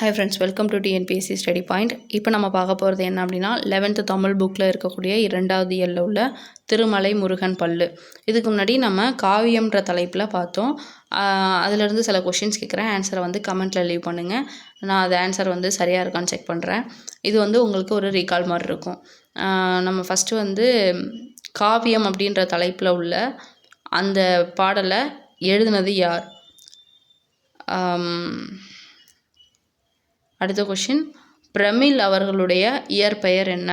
Hi friends welcome to TNPSC study point இப்போ நம்ம பார்க்க போகிறது என்ன அப்படின்னா லெவன்த்து தமிழ் புக்கில் இருக்கக்கூடிய இரண்டாவது எல்ல உள்ள திருமலை முருகன் பல்லு. இதுக்கு முன்னாடி நம்ம காவியம்ன்ற தலைப்பில் பார்த்தோம். அதிலிருந்து சில கொஷின்ஸ் கேட்குறேன் ஆன்சரை வந்து கமெண்ட்டில் லீவ் பண்ணுங்கள் நான் அது ஆன்சர் வந்து சரியாக இருக்கான்னு செக் பண்ணுறேன் இது வந்து உங்களுக்கு ஒரு ரீகால் மாதிரி இருக்கும். நம்ம ஃபஸ்ட்டு வந்து காவியம் அப்படின்ற தலைப்பில் உள்ள அந்த பாடலை எழுதுனது யார்? அடுத்த கொஷின் பிரமிழ் அவர்களுடைய இயற்பெயர் என்ன?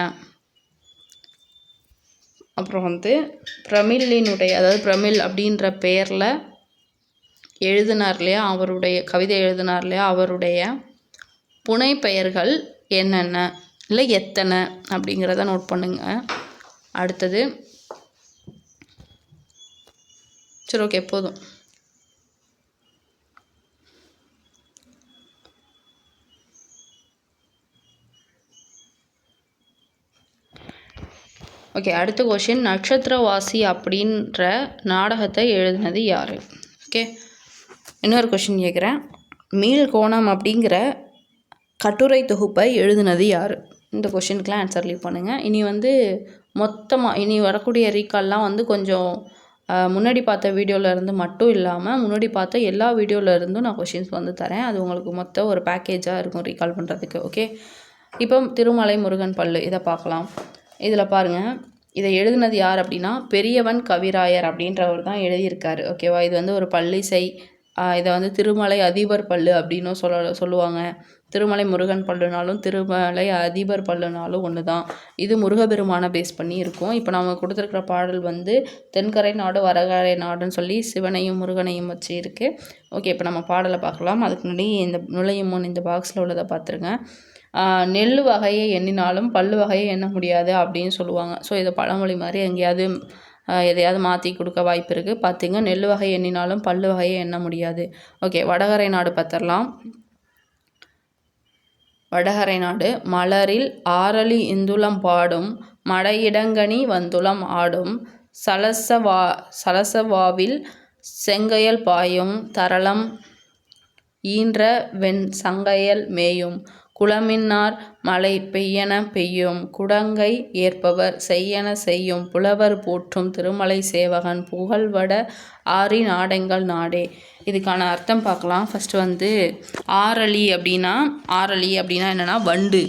அப்புறம் வந்து பிரமிழினுடைய அதாவது பிரமிழ் அப்படின்ற பெயரில் எழுதினார் இல்லையா? அவருடைய கவிதை எழுதினார் இல்லையா? அவருடைய புனை பெயர்கள் என்னென்ன? இல்லை எத்தனை? அப்படிங்கிறத நோட் பண்ணுங்க. அடுத்தது. சரி ஓகே போதும். ஓகே அடுத்த கொஷின் நட்சத்திரவாசி அப்படின்ற நாடகத்தை எழுதினது யார்? ஓகே இன்னொரு கொஷின் கேட்குறேன் மீள்கோணம் அப்படிங்கிற கட்டுரை தொகுப்பை எழுதினது யார்? இந்த கொஷினுக்குலாம் ஆன்சர் லீவ் பண்ணுங்கள் இனி வந்து மொத்தமாக இனி வரக்கூடிய ரீகால்லாம் வந்து கொஞ்சம் முன்னாடி பார்த்த வீடியோவிலேருந்து மட்டும் இல்லாமல் முன்னாடி பார்த்த எல்லா வீடியோவிலேருந்தும் நான் கொஷின்ஸ் வந்து தரேன். அது உங்களுக்கு மொத்த ஒரு பேக்கேஜாக இருக்கும் ரீகால் பண்ணுறதுக்கு ஓகே இப்போ திருமலை முருகன் பல்லு இதை பார்க்கலாம். இதில் பாருங்கள் இதை எழுதினது யார் அப்படின்னா பெரியவன் கவிராயர் அப்படின்றவர் தான் எழுதியிருக்காரு. ஓகேவா இது வந்து ஒரு பள்ளிசை இதை வந்து திருமலை அதிபர் பல்லு அப்படின்னும் சொல்ல சொல்லுவாங்க. திருமலை முருகன் பல்லுனாலும் திருமலை அதிபர் பல்லுனாலும் ஒன்று தான். இது முருகபெருமானை பேஸ் பண்ணி இருக்கும். இப்போ நம்ம கொடுத்துருக்குற பாடல் வந்து தென்கரை நாடு வரகரை நாடுன்னு சொல்லி சிவனையும் முருகனையும் வச்சு இருக்குது ஓகே இப்போ நம்ம பாடலை பார்க்கலாம். அதுக்கு முன்னாடி இந்த நுழையும் முன் இந்த பாக்ஸில் உள்ளதை பார்த்துருங்க. நெல் வகையை எண்ணினாலும் பல் வகையை எண்ண முடியாது அப்படின்னு சொல்லுவாங்க. ஸோ இதை பழமொழி மாதிரி எங்கேயாவது எதையாவது மாற்றி கொடுக்க வாய்ப்பு இருக்குது பார்த்திங்க நெல் வகை எண்ணினாலும் பல் வகையை எண்ண முடியாது. ஓகே வடகரை நாடு பார்த்துடலாம் வடகரை நாடு மலரில் ஆரளி இந்துளம் பாடும் மடையிடங்கனி வந்துளம் ஆடும் சலசவா சலசவாவில் செங்கையல் பாயும் தரளம் ஈன்ற வெண் சங்கையல் மேயும். குளமின்னார் மழை பெய்யன பெய்யும். குடங்கை ஏற்பவர் செய்யன செய்யும். புலவர் போற்றும் திருமலை சேவகன் புகழ்வட ஆரி நாடெங்கள் நாடே. இதுக்கான அர்த்தம் பார்க்கலாம். ஃபஸ்ட்டு வந்து ஆரளி அப்படின்னா ஆரளி அப்படின்னா என்னென்னா வண்டு.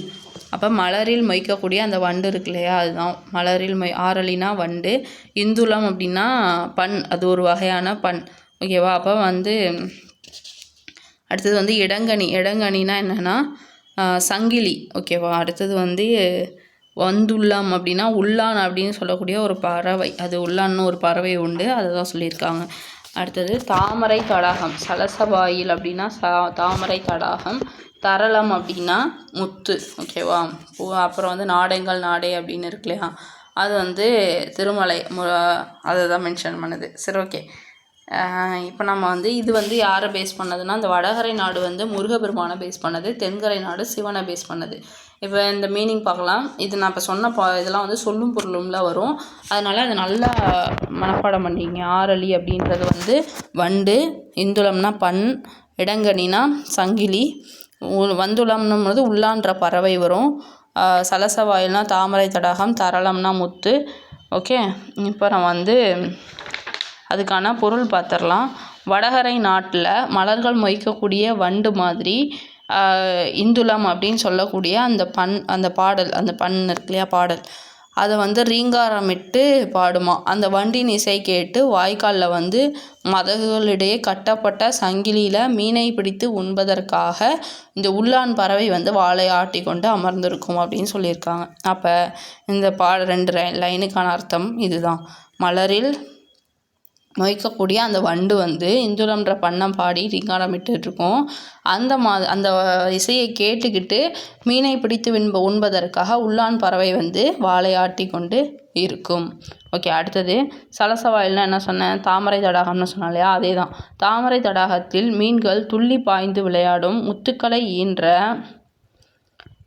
அப்போ மலரில் மொய்க்கக்கூடிய அந்த வண்டு இருக்கு இல்லையா? அதுதான். மலரில் மொய் ஆரளினா வண்டு. இந்துளம் அப்படின்னா பண். அது ஒரு வகையான பண். ஓகேவா அப்போ வந்து அடுத்தது வந்து இடங்கனி. இடங்கனினா என்னென்னா சங்கிலி. ஓகேவா? அடுத்தது வந்து வந்துள்ளம் அப்படின்னா உள்ளான் அப்படின்னு சொல்லக்கூடிய ஒரு பறவை. அது உள்ளான்னு ஒரு பறவை உண்டு. அதை தான் சொல்லியிருக்காங்க. அடுத்தது தாமரை தடாகம் சலசவாயில் அப்படின்னா சா தாமரை தடாகம் தரளம் அப்படின்னா முத்து. ஓகேவா? அப்புறம் வந்து நாடெங்கள் நாடே அப்படின்னு இருக்கு இல்லையா? அது வந்து திருமலை மு அதை தான் மென்ஷன் பண்ணுது. சரி ஓகே. இப்போ நம்ம வந்து இது வந்து யாரை பேஸ் பண்ணதுன்னா இந்த வடகரை நாடு வந்து முருகபெருமானை பேஸ் பண்ணது தென்கரை நாடு சிவனை பேஸ் பண்ணது. இப்போ இந்த மீனிங் பார்க்கலாம். இது நான் இப்போ சொன்ன பா இதெல்லாம் வந்து சொல்லும் பொருளும்ல வரும். அதனால் அது நல்லா மனப்பாடம் பண்ணிங்க ஆரளி அப்படின்றது வந்து வண்டு இந்துளம்னா பண் இடங்கனினா சங்கிலி வந்துளம்னும்போது உள்ளான்ற பறவை வரும். ஆஹ் சலசவாயில்னா தாமரை தடாகம் தரளம்னா முத்து. ஓகே? இப்போ நான் வந்து அதுக்கான பொருள் பார்த்துடலாம். வடகரை நாட்டில் மலர்கள் மொய்க்கக்கூடிய வண்டு மாதிரி இந்துலம் இந்துளம் அப்படின்னு சொல்லக்கூடிய அந்த பண் அந்த பாடல் அந்த பண் இருக்கு இல்லையா பாடல். அதை வந்து ரீங்காரமிட்டு பாடுமா. அந்த வண்டின் இசை கேட்டு வாய்க்காலில் வந்து மதகுகளிடையே கட்டப்பட்ட சங்கிலியில் மீனை பிடித்து உண்பதற்காக இந்த உள்ளான் பறவை வந்து வாளை ஆட்டி கொண்டு அமர்ந்திருக்கும் அப்படின்னு சொல்லியிருக்காங்க. அப்போ இந்த பாட ரெண்டு லை- லைனுக்கான அர்த்தம் இதுதான். மலரில் மொய்க்கக்கூடிய அந்த வண்டு வந்து இந்துலம்ன்ற பண்ணம் பாடி ரிங்காரம் இருக்கும் அந்த மா அந்த இசையை கேட்டுக்கிட்டு மீனை பிடித்து வின்ப உண்பதற்காக உள்ளான் பறவை வந்து வாளை ஆட்டி கொண்டு இருக்கும். ஓகே அடுத்தது சலசவாயில்னா என்ன சொன்னேன்? தாமரை தடாகம்னு சொன்னேன் இல்லையா? அதே தான் தாமரை தடாகத்தில் மீன்கள் துள்ளி பாய்ந்து விளையாடும் முத்துக்களை ஈன்ற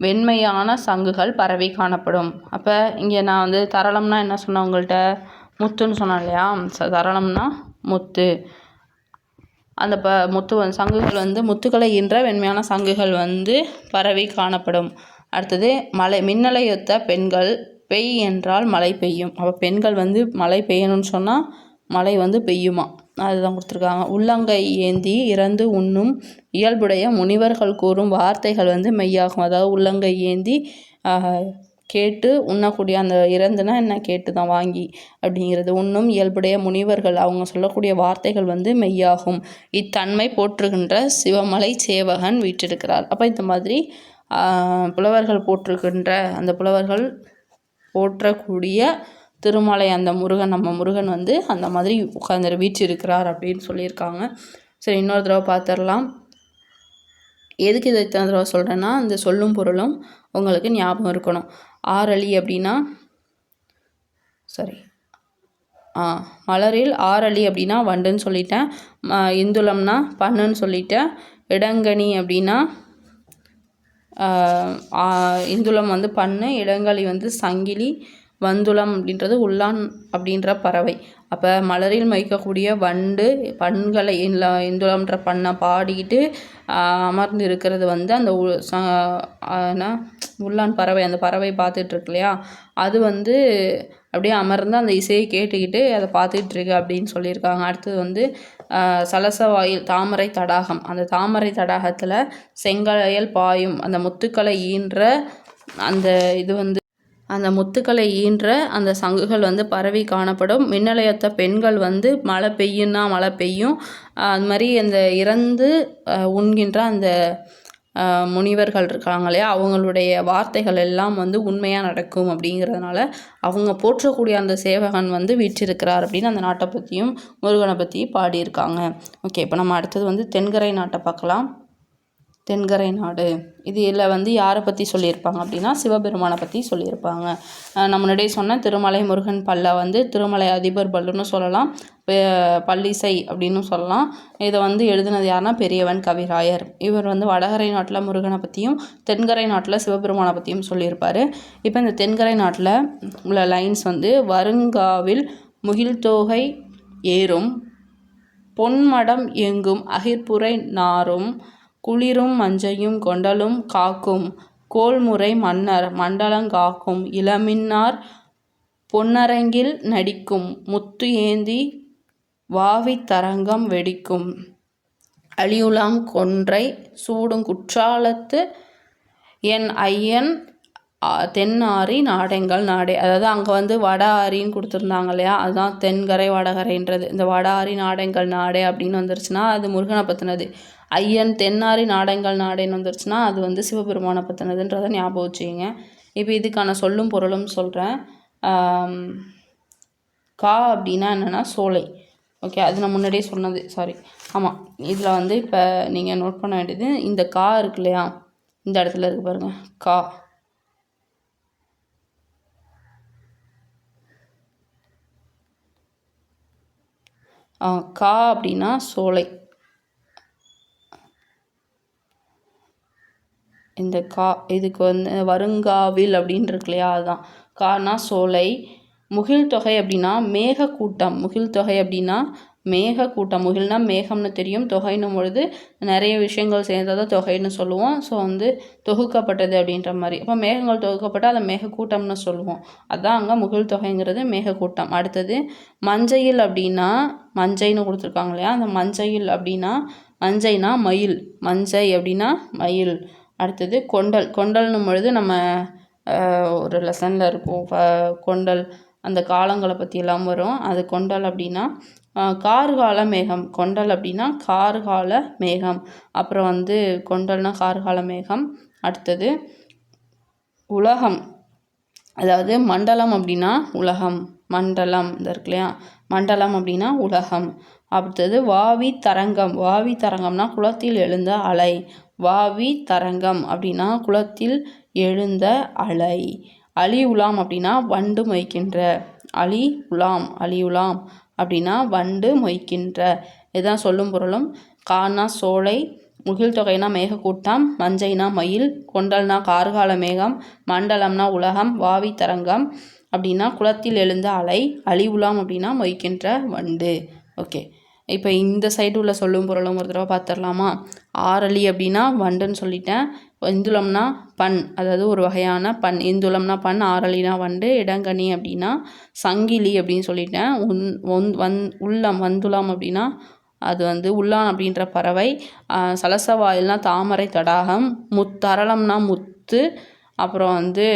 வெண்மையான சங்குகள் பரவி காணப்படும். அப்போ இங்கே நான் வந்து தரளம்னா என்ன சொன்னேன் உங்கள்கிட்ட முத்துன்னு சொன்னேன் இல்லையா? ச- முத்து. அந்த ப முத்து வந்து சங்குகள் வந்து முத்துக்களை ஈன்ற வெண்மையான சங்குகள் வந்து பரவி காணப்படும். அடுத்தது மழை மின்னலையொத்த பெண்கள் பெய் என்றால் மழை பெய்யும். அப்போ பெண்கள் வந்து மழை பெய்யணும்னு சொன்னால் மழை வந்து பெய்யுமா? அதுதான் கொடுத்துருக்காங்க. உள்ளங்கை ஏந்தி இறந்து உண்ணும் இயல்புடைய முனிவர்கள் கூறும் வார்த்தைகள் வந்து மெய்யாகும். அதாவது உள்ளங்கை ஏந்தி கேட்டு உண்ணக்கூடிய அந்த இறந்துனா என்ன கேட்டு தான் வாங்கி அப்படிங்கிறது. உண்ணும் இயல்புடைய முனிவர்கள் அவங்க சொல்லக்கூடிய வார்த்தைகள் வந்து மெய்யாகும். இத்தன்மை போற்றுகின்ற சிவமலை சேவகன் வீற்றிருக்கிறார். அப்போ இந்த மாதிரி புலவர்கள் போற்றுகின்ற அந்த புலவர்கள் போற்றக்கூடிய திருமலை அந்த முருகன் நம்ம முருகன் வந்து அந்த மாதிரி உட்காந்து வீற்றிருக்கிறார் அப்படின்னு சொல்லியிருக்காங்க. சரி இன்னொரு தடவை பார்த்துடலாம். எதுக்கு இதை இத்தனை தடவை சொல்கிறேன்னா அந்த சொல்லும் பொருளும் உங்களுக்கு ஞாபகம் இருக்கணும். ஆரளி அப்படின்னா சரி ஆ மலரில் ஆரளி அப்படின்னா வண்டுன்னு சொல்லிட்டேன். இந்துளம்னா பண்ணுன்னு சொல்லிட்டேன். இடங்கனி அப்படின்னா இந்துளம் வந்து பண்ணு இடங்களி வந்து சங்கிலி வந்துளம் அப்படின்றது உள்ளான் அப்படின்ற பறவை. அப்போ மலரில் மயக்கக்கூடிய வண்டு பண்களை இல்லை இந்துளம்ன்ற பண்ணை பாடிக்கிட்டு அமர்ந்து இருக்கிறது வந்து அந்த என்ன உள்ளான் பறவை. அந்த பறவை பார்த்துட்ருக்கு இல்லையா அது வந்து அப்படியே அமர்ந்து அந்த இசையை கேட்டுக்கிட்டு அதை பார்த்துட்ருக்கு அப்படின்னு சொல்லியிருக்காங்க. அடுத்தது வந்து சலசவாயில் தாமரை தடாகம். அந்த தாமரை தடாகத்தில் செங்கலையல் பாயும் அந்த முத்துக்களை ஈன்ற அந்த இது வந்து அந்த முத்துக்களை ஈன்ற அந்த சங்குகள் வந்து பரவி காணப்படும். மின்னலையத்த பெண்கள் வந்து மழை பெய்யுன்னா மழை பெய்யும். அது மாதிரி அந்த இறந்து உண்கின்ற அந்த முனிவர்கள் இருக்காங்க இல்லையா அவங்களுடைய வார்த்தைகள் எல்லாம் வந்து உண்மையாக நடக்கும் அப்படிங்கிறதுனால அவங்க போற்றக்கூடிய அந்த சேவகன் வந்து வீற்றிருக்கிறார் அப்படின்னு அந்த நாட்டை பற்றியும் முருகனை பற்றியும் பாடியிருக்காங்க. ஓகே இப்போ நம்ம அடுத்தது வந்து தென்கரை நாட்டை பார்க்கலாம். தென்கரை நாடு. இதில் வந்து யாரை பற்றி சொல்லியிருப்பாங்க அப்படின்னா சிவபெருமானை பற்றி சொல்லியிருப்பாங்க. நம்ம முன்னாடியே சொன்ன திருமலை முருகன் பல்ல வந்து திருமலை அதிபர் பல்லுன்னு சொல்லலாம். பல்லிசை அப்படின்னு சொல்லலாம். இதை வந்து எழுதினது யாருன்னா பெரியவன் கவிராயர். இவர் வந்து வடகரை நாட்டில் முருகனை பற்றியும் தென்கரை நாட்டில் சிவபெருமானை பற்றியும் சொல்லியிருப்பார். இப்போ இந்த தென்கரை நாட்டில் உள்ள லைன்ஸ் வந்து வருங்காவில் முகில்தோகை ஏறும் பொன்மடம் எங்கும் அகிர்புரை நாரும் குளிரும் மஞ்சையும் கொண்டலும் காக்கும். கோள்முறை மன்னர் மண்டலங்காக்கும் இளமின்னார் பொன்னரங்கில் நடிக்கும். முத்து ஏந்தி வாவித் தரங்கம் வெடிக்கும். அழியுலாம் கொன்றை சூடும் குற்றாலத்து என் ஐயன் தென்னாரி நாடெங்கள் நாடே. அதாவது அங்கே வந்து வட ஆரின்னு கொடுத்துருந்தாங்க இல்லையா? அதுதான் தென்கரை வடகரைன்றது. இந்த வட ஆரி நாடெங்கள் நாடே அப்படின்னு வந்துருச்சுன்னா அது முருகனை பற்றினது ஐயன் தென்னாரி நாடங்கள் நாடேன்னு வந்துருச்சுன்னா அது வந்து சிவபெருமானை பற்றினதுன்றதை ஞாபகம் வச்சுக்கிங்க. இப்போ இதுக்கான சொல்லும் பொருளும் சொல்கிறேன் கா அப்படின்னா என்னென்னா சோலை. ஓகே அது நான் முன்னாடியே சொன்னது. சாரி ஆமாம் இதில் வந்து இப்போ நீங்கள் நோட் பண்ண வேண்டியது இந்த கா இருக்கு இல்லையா? இந்த இடத்துல இருக்கு பாருங்கள் கா. கா அப்படின்னா சோலை. இந்த கா இதுக்கு வந்து வருங்காவில் அப்படின்னு இருக்கு இல்லையா அதுதான் கானா சோலை. முகில் தொகை அப்படின்னா மேகக்கூட்டம். முகில் தொகை அப்படின்னா மேகக்கூட்டம். முகில்னா மேகம்னு தெரியும். தொகைன்னும் பொழுது நிறைய விஷயங்கள் சேர்ந்ததை தொகைன்னு சொல்லுவோம். ஸோ வந்து தொகுக்கப்பட்டது அப்படின்ற மாதிரி. அப்போ மேகங்கள் தொகுக்கப்பட்டால் அதை மேகக்கூட்டம்னு சொல்லுவோம். அதுதான் அங்கே முகில் தொகைங்கிறது மேகக்கூட்டம். அடுத்தது மஞ்சையில் அப்படின்னா மஞ்சைன்னு கொடுத்துருக்காங்க இல்லையா? அந்த மஞ்சையில் அப்படின்னா மஞ்சைனா மயில். மஞ்சை அப்படின்னா மயில். அடுத்தது கொண்டல். கொண்டல்னும் பொழுது நம்ம ஒரு லெசனில் இருக்கும். கொண்டல் அந்த காலங்களை பற்றியெல்லாம் வரும். அது கொண்டல் அப்படின்னா கார்கால மேகம். கொண்டல் அப்படின்னா கார்கால மேகம். அப்புறம் வந்து கொண்டல்னா கார்கால மேகம். அடுத்தது உலகம். அதாவது மண்டலம் அப்படின்னா உலகம். மண்டலம். இந்த இருக்கு இல்லையா? மண்டலம் அப்படின்னா உலகம். அடுத்தது வாவி தரங்கம் வாவி தரங்கம்னா குளத்தில் எழுந்த அலை. வாவி தரங்கம் அப்படின்னா குளத்தில் எழுந்த அலை. அலி உலாம் அப்படின்னா வண்டு மொய்க்கின்ற. அலி உலாம் அலி உலாம் அப்படின்னா வண்டு மொய்க்கின்ற. இதுதான் சொல்லும் பொருளும். கானா சோலை முகில் தொகைனா மேகக்கூட்டம் மஞ்சைனா மயில் கொண்டல்னா கார்கால மேகம் மண்டலம்னா உலகம் வாவி தரங்கம் அப்படின்னா குளத்தில் எழுந்த அலை அழி உலாம் அப்படின்னா மொய்க்கின்ற வண்டு. ஓகே. இப்போ இந்த சைடு உள்ள சொல்லும் பொருளும் ஒரு தடவை பார்த்துடலாமா? ஆரளி அப்படின்னா வண்டுன்னு சொல்லிட்டேன். இந்துலம்னா பண் அதாவது ஒரு வகையான பண் இந்துலம்னா பண் ஆரளினா வண்டு. இடங்கனி அப்படின்னா சங்கிலி அப்படின்னு சொல்லிட்டேன். உன் ஒன் வந் உள்ளம் வந்துலம் அப்படின்னா அது வந்து உள்ளான் அப்படின்ற பறவை. சலசவாயில்னா தாமரை தடாகம். முத்தரளம்னா முத்து. அப்புறம் வந்து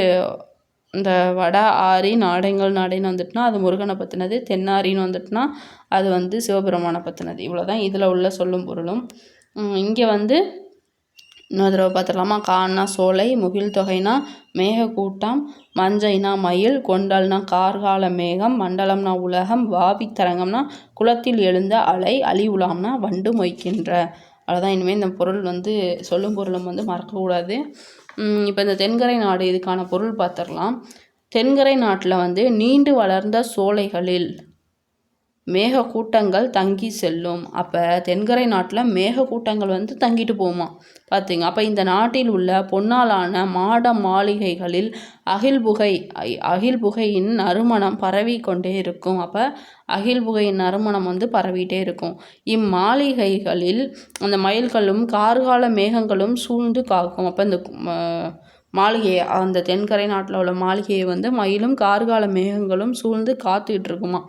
இந்த வட ஆரி நாடைங்கள் நாடைன்னு வந்துட்டுனா அது முருகனை பற்றினது தென்னாரின்னு வந்துட்டுனா அது வந்து சிவபெருமானை பற்றினது இவ்வளோ தான் இதில் உள்ள சொல்லும் பொருளும். இங்கே வந்து இன்னொரு தடவை பார்த்துடலாமா கான்னா சோலை முகில் தொகைனா மேகக்கூட்டம் மஞ்சைனா மயில் கொண்டல்னா கார்கால மேகம் மண்டலம்னா உலகம் வாபி தரங்கம்னா குளத்தில் எழுந்த அலை அழி உலாம்னா வண்டு மொய்க்கின்ற. அவ்வளோதான் இனிமேல் இந்த பொருள் வந்து சொல்லும் பொருளும் வந்து மறக்கக்கூடாது. இப்போ இந்த தென்கரை நாடு இதுக்கான பொருள் பார்த்துடலாம். தென்கரை நாட்டில் வந்து நீண்டு வளர்ந்த சோலைகளில் மேகக்கூட்டங்கள் தங்கி செல்லும். அப்போ தென்கரை நாட்டில் மேகக்கூட்டங்கள் வந்து தங்கிட்டு போகுமா பார்த்திங்க அப்போ இந்த நாட்டில் உள்ள பொன்னாலான மாட மாளிகைகளில் அகில்புகை அகில்புகையின் நறுமணம் பரவி கொண்டே இருக்கும். அப்போ அகில்புகையின் நறுமணம் வந்து பரவிட்டே இருக்கும். இம்மாளிகைகளில் அந்த மயில்களும் கார்கால மேகங்களும் சூழ்ந்து காக்கும். அப்போ இந்த மாளிகையை அந்த தென்கரை நாட்டில் உள்ள மாளிகையை வந்து மயிலும் கார்கால மேகங்களும் சூழ்ந்து காத்துக்கிட்டு இருக்குமா?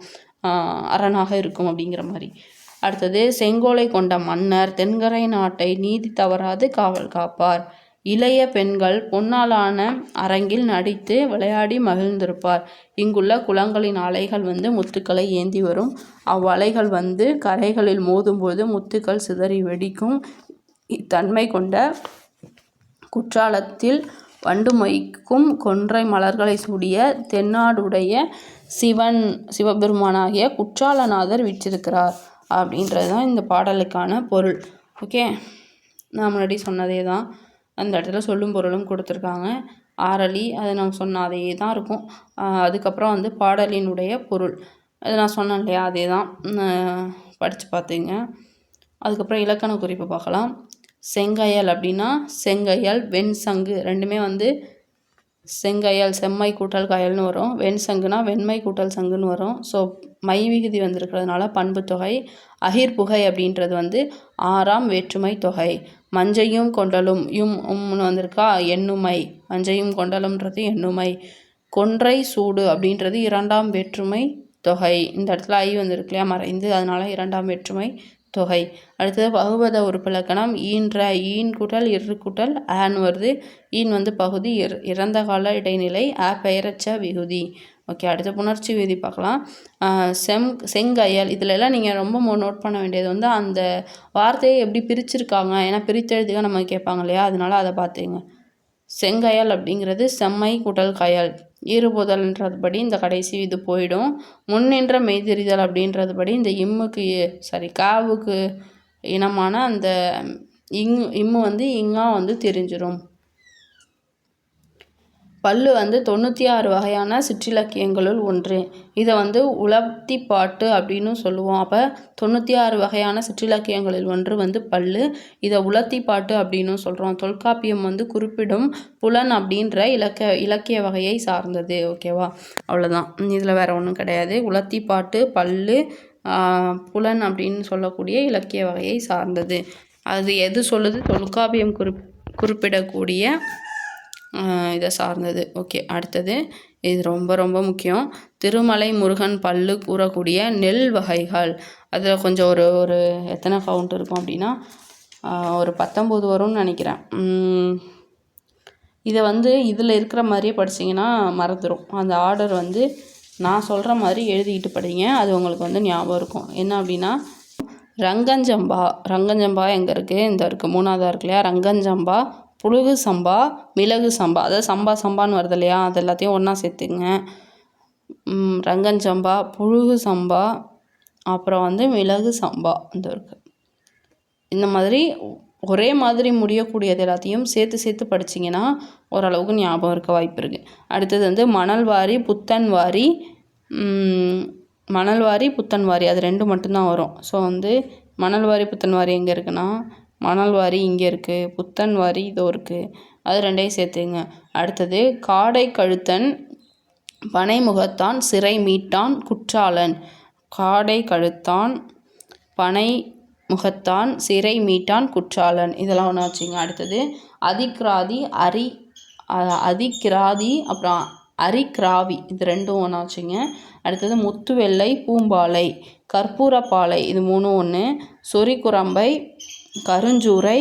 அரணாக இருக்கும் அப்படிங்கிற மாதிரி. அடுத்தது செங்கோலை கொண்ட மன்னர் தென்கரை நாட்டை நீதி தவறாது காவல் காப்பார். இளைய பெண்கள் பொன்னாலான அரங்கில் நடித்து விளையாடி மகிழ்ந்திருப்பார். இங்குள்ள குளங்களின் அலைகள் வந்து முத்துக்களை ஏந்தி வரும். அவ்வலைகள் வந்து கரைகளில் மோதும்போது முத்துக்கள் சிதறி வெடிக்கும். இத்தன்மை கொண்ட குற்றாலத்தில் வண்டுமைக்கும் கொன்றை மலர்களை சூடிய தென்னாடுடைய சிவன் சிவபெருமானாகிய குற்றாலநாதர் விற்றிருக்கிறார் அப்படின்றது தான் இந்த பாடலுக்கான பொருள். ஓகே? நான் முன்னாடி சொன்னதே தான் அந்த இடத்துல சொல்லும் பொருளும் கொடுத்துருக்காங்க. ஆரளி அதை நான் சொன்ன அதே தான் இருக்கும் அதுக்கப்புறம் வந்து பாடலினுடைய பொருள். அது நான் சொன்னேன் இல்லையா? அதே தான் படித்து பார்த்துங்க. அதுக்கப்புறம் இலக்கண குறிப்பு பார்க்கலாம். செங்கையல் அப்படின்னா செங்கையல் வெண் சங்கு ரெண்டுமே வந்து செங்கயல் செம்மை கூட்டல் கயல்னு வரும் வெண் சங்குனா வெண்மை கூட்டல் சங்குன்னு வரும். ஸோ மை விகுதி வந்திருக்கிறதுனால பண்பு தொகை அகிர் புகை அப்படின்றது வந்து ஆறாம் வேற்றுமை தொகை. மஞ்சையும் கொண்டலும் யும் உம்னு வந்திருக்கா எண்ணுமை. மஞ்சையும் கொண்டலும்ன்றது எண்ணுமை. கொன்றை சூடு அப்படின்றது இரண்டாம் வேற்றுமை தொகை. இந்த இடத்துல ஐ வந்திருக்கு இல்லையா மறைந்து. அதனால் இரண்டாம் வேற்றுமை தொகை. அடுத்தது பகுபத உறுப்பிலக்கணம். ஈன்ற ஈன் குட்டல் இரு குட்டல் ஆன் வருது. ஈன் வந்து பகுதி இர் இறந்த கால இடைநிலை ஆ பெயரச்ச விகுதி. ஓகே அடுத்த புணர்ச்சி விகுதி பார்க்கலாம். செம் செங்கயல். இதில் எல்லாம் நீங்கள் ரொம்ப நோட் பண்ண வேண்டியது வந்து அந்த வார்த்தையை எப்படி பிரிச்சிருக்காங்க? ஏன்னா பிரித்தெழுதுக நம்ம கேட்பாங்க இல்லையா? அதனால அதை பார்த்துங்க செங்கயல் அப்படிங்கிறது செம்மை குடல் கயல். ஈறுபுதல்ன்றதுபடி இந்த கடைசி இது போயிடும். முன்னின்ற மெய்தெரிதல் அப்படின்றதுபடி இந்த இம்முக்கு சாரி காவுக்கு இனமான அந்த இங் இம்மு வந்து இங்கா வந்து தெரிஞ்சிடும் பல்லு வந்து தொண்ணூற்றி ஆறு வகையான சிற்றிலக்கியங்களுள் ஒன்று. இதை வந்து உலத்தி பாட்டு அப்படின்னு சொல்லுவோம். அப்போ தொண்ணூற்றி ஆறு வகையான சிற்றிலக்கியங்களில் ஒன்று வந்து பல்லு. இதை உலத்தி பாட்டு அப்படின்னு சொல்கிறோம் தொல்காப்பியம் வந்து குறிப்பிடும் புலன் அப்படின்ற இலக்க இலக்கிய வகையை சார்ந்தது. ஓகேவா அவ்வளோதான் இதில் வேறு ஒன்றும் கிடையாது. உலத்தி பாட்டு பல்லு புலன் அப்படின்னு சொல்லக்கூடிய இலக்கிய வகையை சார்ந்தது. அது எது சொல்லுது? தொல்காப்பியம் குறிப் குறிப்பிடக்கூடிய இதை சார்ந்தது. ஓகே அடுத்தது. இது ரொம்ப ரொம்ப முக்கியம். திருமலை முருகன் பல்லு கூறக்கூடிய நெல் வகைகள். அதில் கொஞ்சம் ஒரு ஒரு எத்தனை கவுண்ட் இருக்கும் அப்படின்னா ஒரு பத்தொம்போது வரும்னு நினைக்கிறேன். இதை வந்து இதில் இருக்கிற மாதிரியே படிச்சிங்கன்னா மறந்துடும் அந்த ஆர்டர் வந்து நான் சொல்கிற மாதிரி எழுதிக்கிட்டு படிங்க. அது உங்களுக்கு வந்து ஞாபகம் இருக்கும். என்ன அப்படின்னா ரங்கஞ்சம்பா ரங்கஞ்சம்பா எங்கே இருக்குது இந்த இருக்குது மூணாவதாக இருக்கு இல்லையா? ரங்கஞ்சம்பா புழுகு சம்பா மிளகு சம்பா அதாவது சம்பா சம்பான்னு வருது இல்லையா? அது எல்லாத்தையும் ஒன்றா சேர்த்துங்க. ரங்கன் சம்பா புழுகு சம்பா அப்புறம் வந்து மிளகு சம்பா இந்த இருக்குது இந்த மாதிரி ஒரே மாதிரி முடியக்கூடியது எல்லாத்தையும் சேர்த்து சேர்த்து படிச்சிங்கன்னா ஓரளவுக்கு ஞாபகம் இருக்க வாய்ப்பு இருக்குது அடுத்தது வந்து மணல் வாரி புத்தன் வாரி மணல் வாரி புத்தன் வாரி அது ரெண்டு மட்டும்தான் வரும். ஸோ வந்து மணல் வாரி புத்தன் வாரி எங்கே இருக்குன்னா மணல் வாரி இங்கே இருக்குது புத்தன் வாரி இதோ இருக்குது அது ரெண்டையும் சேர்த்துங்க அடுத்தது காடை கழுத்தன் பனைமுகத்தான் சிறை மீட்டான் குற்றாலன். காடை கழுத்தான் பனை முகத்தான் சிறை மீட்டான் குற்றாலன். இதெல்லாம் ஒன்று வச்சுங்க. அடுத்தது அதிக்ராதி அரி அதிக்கிராதி அப்புறம் அரிக்ராவி. இது ரெண்டும் ஒன்றா வச்சுங்க. அடுத்தது முத்துவெள்ளை பூம்பாலை கற்பூரப்பாலை. இது மூணும் ஒன்று சொறிக்குரம்பை கருஞ்சூரை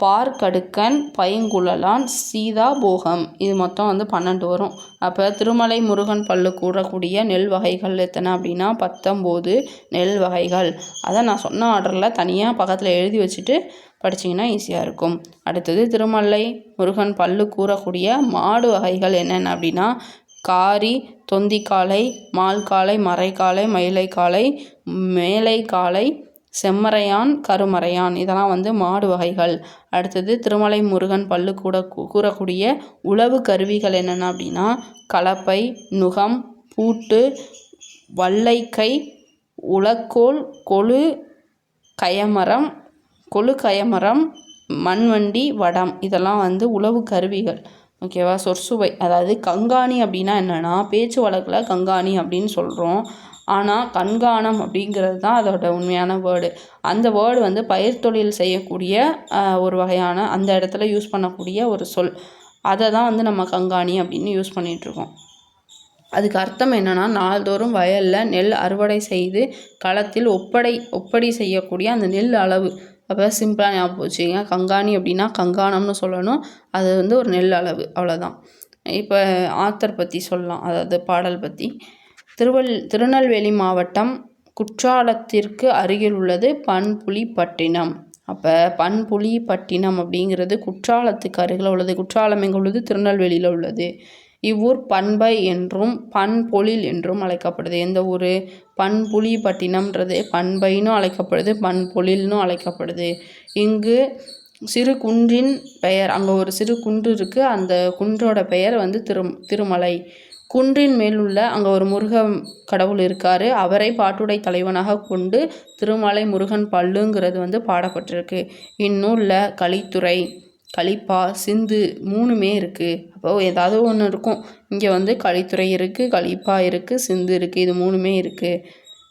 பார்க்கடுக்கன் பைங்குழலான் சீதா போகம் இது மொத்தம் வந்து பன்னெண்டு வரும். அப்போ திருமலை முருகன் பல்லு கூடக்கூடிய நெல் வகைகள் எத்தனை அப்படின்னா பத்தொம்போது நெல் வகைகள். அதை நான் சொன்ன ஆர்டரில் தனியாக பக்கத்தில் எழுதி வச்சுட்டு படிச்சிங்கன்னா ஈஸியாக இருக்கும். அடுத்தது திருமலை முருகன் பல்லு கூறக்கூடிய மாடு வகைகள் என்னென்ன அப்படின்னா காரி தொந்திக்காலை மால்காலை மறைக்காலை மயிலைக்காலை மேலைக்காலை செம்மறையான் கருமறையான். இதெல்லாம் வந்து மாடு வகைகள். அடுத்தது திருமலை முருகன் பல்லு கூட கூறக்கூடிய உழவு கருவிகள் என்னென்ன அப்படின்னா கலப்பை நுகம் பூட்டு வல்லைக்கை உலக்கோல் கொழு கயமரம் கொழு கயமரம் மண்வண்டி வடம். இதெல்லாம் வந்து உழவு கருவிகள். ஓகேவா சொற்சுவை. அதாவது கங்காணி அப்படின்னா என்னென்னா பேச்சு வழக்கில் கங்காணி அப்படின்னு சொல்கிறோம் ஆனால் கண்காணம் அப்படிங்கிறது தான் அதோட உண்மையான வேர்டு அந்த வேர்டு வந்து பயிர் தொழில் செய்யக்கூடிய ஒரு வகையான அந்த இடத்துல யூஸ் பண்ணக்கூடிய ஒரு சொல். அதை தான் வந்து நம்ம கங்காணி அப்படின்னு யூஸ் பண்ணிகிட்ருக்கோம் அதுக்கு அர்த்தம் என்னென்னா நாள்தோறும் வயலில் நெல் அறுவடை செய்து களத்தில் ஒப்படை ஒப்படை செய்யக்கூடிய அந்த நெல் அளவு. அப்போ சிம்பிளாக ஞாபகம் வச்சுக்கோங்க. கங்காணி அப்படின்னா கங்காணம்னு சொல்லணும். அது வந்து ஒரு நெல் அளவு. அவ்வளோதான் இப்போ ஆத்தர் பற்றி சொல்லலாம். அதாவது பாடல் பற்றி திருவள் திருநெல்வேலி மாவட்டம் குற்றாலத்திற்கு அருகில் உள்ளது பண்புலிப்பட்டினம். அப்போ பண்புலிப்பட்டினம் அப்படிங்கிறது குற்றாலத்துக்கு அருகில் உள்ளது. குற்றாலம் எங்கே உள்ளது? திருநெல்வேலியில் உள்ளது. இவ்வூர் பண்பை என்றும் பண்பொழில் என்றும் அழைக்கப்படுது. எந்த ஊர்? பண்புலிப்பட்டினம்ன்றது பண்பைன்னு அழைக்கப்படுது பண்பொழில்னு அழைக்கப்படுது. இங்கு சிறு குன்றின் பெயர் அங்கே ஒரு சிறு குன்று இருக்குது அந்த குன்றோட பெயர் வந்து திரு திருமலை. குன்றின் மேல் உள்ள அங்கே ஒரு முருக கடவுள் இருக்கார். அவரை பாட்டுடை தலைவனாக கொண்டு திருமலை முருகன் பல்லுங்கிறது வந்து பாடப்பட்டிருக்கு. இந்நூலில் கலித்துறை கலிப்பா சிந்து மூணுமே இருக்குது அப்போது ஏதாவது ஒன்று இருக்கும். இங்கே வந்து கலித்துறை இருக்குது கலிப்பா இருக்குது சிந்து இருக்குது இது மூணுமே இருக்குது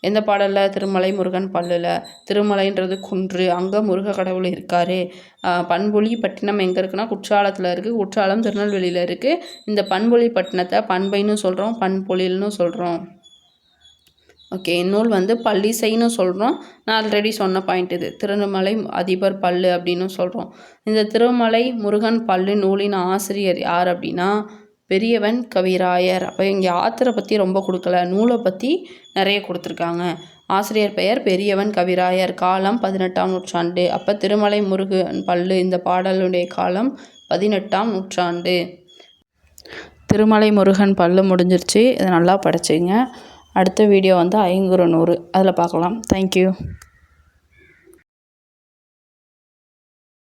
எந்த பாடலில்? திருமலை முருகன் பல்லில். திருமலைன்றது குன்று. அங்கே முருக கடவுள் இருக்கார். பண்பொழி பட்டினம் எங்கே இருக்குன்னா குற்றாலத்தில் இருக்குது குற்றாலம் திருநெல்வேலியில் இருக்குது இந்த பண்பொழி பட்டினத்தை பண்பைன்னு சொல்கிறோம் பண்பொழில்னு சொல்கிறோம் ஓகே நூல் வந்து பள்ளிசைன்னு சொல்கிறோம் நான் ஆல்ரெடி சொன்ன பாயிண்ட் இது. திருமலை அதிபர் பல்லு அப்படின்னு சொல்கிறோம் இந்த திருமலை முருகன் பல்லு நூலின் ஆசிரியர் யார் அப்படின்னா பெரியவன் கவிராயர். அப்போ இங்கே ஆத்தரை பற்றி ரொம்ப கொடுக்கல. நூலை பற்றி நிறைய கொடுத்துருக்காங்க. ஆசிரியர் பெயர் பெரியவன் கவிராயர். காலம் பதினெட்டாம் நூற்றாண்டு. அப்போ திருமலை முருகன் பல்லு இந்த பாடலுடைய காலம் பதினெட்டாம் நூற்றாண்டு. திருமலை முருகன் பல்லு முடிஞ்சிருச்சு. இதை நல்லா படிச்சுங்க. அடுத்த வீடியோ வந்து ஐங்குறு நூறு அதில் பார்க்கலாம். தேங்க்யூ